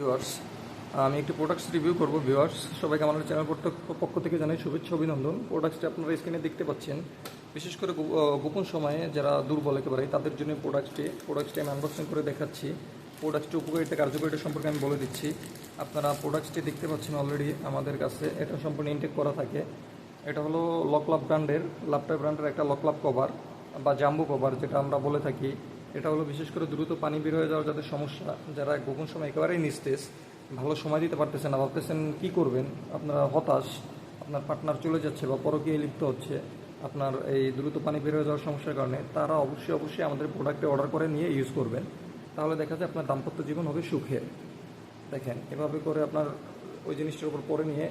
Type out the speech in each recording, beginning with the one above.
Viewers আমি একটি products review করব ভিউয়ার্স সবাইকে আমাদের চ্যানেল পক্ষ থেকে জানাই শুভেচ্ছা, অভিনন্দন। প্রোডাক্টসটি আপনারা স্ক্রিনে দেখতে পাচ্ছেন। বিশেষ করে গোপন সময়ে যারা দুর্বল একেবারে তাদের জন্য প্রোডাক্টসটি প্রোডাক্টসটি আমি আনবক্সিং করে দেখাচ্ছি। প্রোডাক্টসটি উপকারিতা, কার্যকারিতা সম্পর্কে আমি বলে দিচ্ছি। আপনারা প্রোডাক্টসটি দেখতে পাচ্ছেন অলরেডি আমাদের কাছে। এটা সম্পূর্ণ ইনটেক করা থাকে। এটা হলো লকলাপ ব্র্যান্ডের ল্যাপটপ ব্র্যান্ডের একটা লকলাপ কভার বা জাম্বু কভার যেটা আমরা বলে থাকি। এটা হলো বিশেষ করে দ্রুত পানি বের হয়ে যাওয়ার যাদের সমস্যা, যারা গোপন সময় একেবারেই নিস্তেজ, ভালো সময় দিতে পারতেছেন না, ভাবতেছেন কী করবেন, আপনারা হতাশ, আপনার পার্টনার চলে যাচ্ছে বা পরকীয় লিপ্ত হচ্ছে, আপনার এই দ্রুত পানি বের হয়ে যাওয়ার সমস্যার কারণে, তারা অবশ্যই অবশ্যই আমাদের প্রোডাক্টে অর্ডার করে নিয়ে ইউজ করবেন। তাহলে দেখা যায় আপনার দাম্পত্য জীবন হবে সুখের। দেখেন, এভাবে করে আপনার ওই জিনিসটার উপর পরে নিয়ে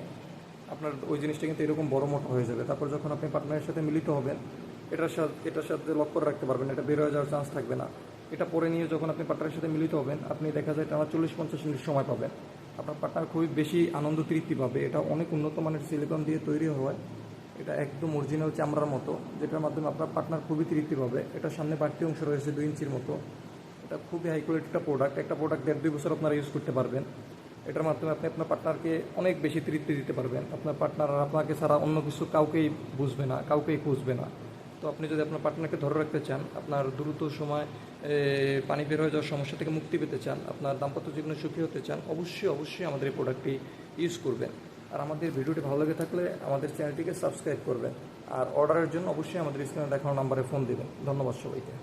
আপনার ওই জিনিসটা কিন্তু এরকম বড় মোটা হয়ে যাবে। তারপর যখন আপনি পার্টনারের সাথে মিলিত হবেন এটার সাথে এটার সাথে লক করে রাখতে পারবেন, এটা বের হয়ে যাওয়ার চান্স থাকবে না। এটা পরে নিয়ে যখন আপনি পার্টনারের সাথে মিলিত হবেন, আপনি দেখা যায় টানা চল্লিশ পঞ্চাশ মিনিট সময় পাবেন। আপনার পার্টনার খুবই বেশি আনন্দ, তৃপ্তি পাবে। এটা অনেক উন্নত মানের সিলিকন দিয়ে তৈরি হওয়ায়, এটা একদম অরিজিনাল চামড়ার মতো, যেটার মাধ্যমে আপনার পার্টনার খুবই তৃপ্তি পাবে। এটার সামনে বাড়তি অংশ রয়েছে দুই ইঞ্চির মতো। এটা খুবই হাই কোয়ালিটি একটা প্রোডাক্ট একটা প্রোডাক্ট দেড় দুই বছর আপনারা ইউজ করতে পারবেন। এটার মাধ্যমে আপনি আপনার পার্টনারকে অনেক বেশি তৃপ্তি দিতে পারবেন। আপনার পার্টনার আপনাকে ছাড়া অন্য কিছু কাউকেই বুঝবে না, কাউকেই খুঁজবে না। তো আপনি যদি আপনার পার্টনারকে ধরে রাখতে চান, আপনার দ্রুত সময় পানি বের হয়ে যাওয়ার সমস্যা থেকে মুক্তি পেতে চান, আপনার দাম্পত্য জীবনে সুখী হতে চান, অবশ্যই অবশ্যই আমাদের এই প্রোডাক্টটি ইউজ করবেন। আর আমাদের ভিডিওটি ভালো লেগে থাকলে আমাদের চ্যানেলটিকে সাবস্ক্রাইব করবেন। আর অর্ডারের জন্য অবশ্যই আমাদের স্ক্রিনে দেখানো নাম্বারে ফোন দেবেন। ধন্যবাদ সবাইকে।